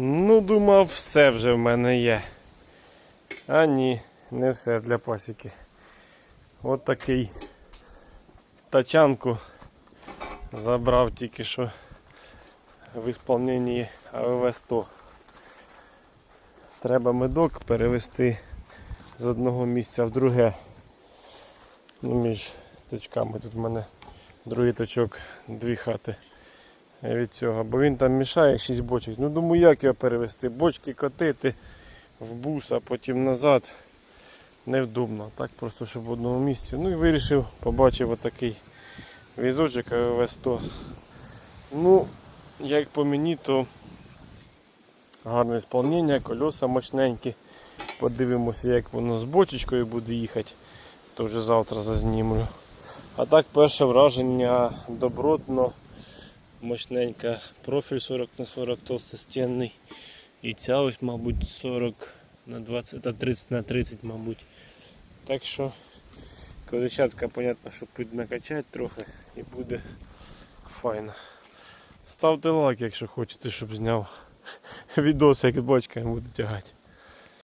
Ну, думав, все вже в мене є. А ні, не все для пасіки. От такий тачанку забрав тільки що в ісполненні АВВ 100. Треба медок перевести з одного місця в друге. Ну, між точками тут в мене другий точок, дві хати від цього, бо він там мішає 6 бочок. Ну думаю, як його перевести? Бочки котити в бус, а потім назад. Невдобно. Так просто, щоб в одному місці. Ну і вирішив, побачив отакий візочок АВВ 100. Ну, як по мені, то гарне сповнення, кольоса мощненькі. Подивимося, як воно з бочечкою буде їхати. То вже завтра зазнімлю. А так перше враження добротно, мощненька. Профіль 40 на 40 толстостінний. І ця ось, мабуть, 40 на 20 та 30 на 30, мабуть. Так що колесятка, понятно, що піднакачати трохи і буде файно. Ставте лайк, якщо хочете, щоб зняв відос, як з бочками буду тягати.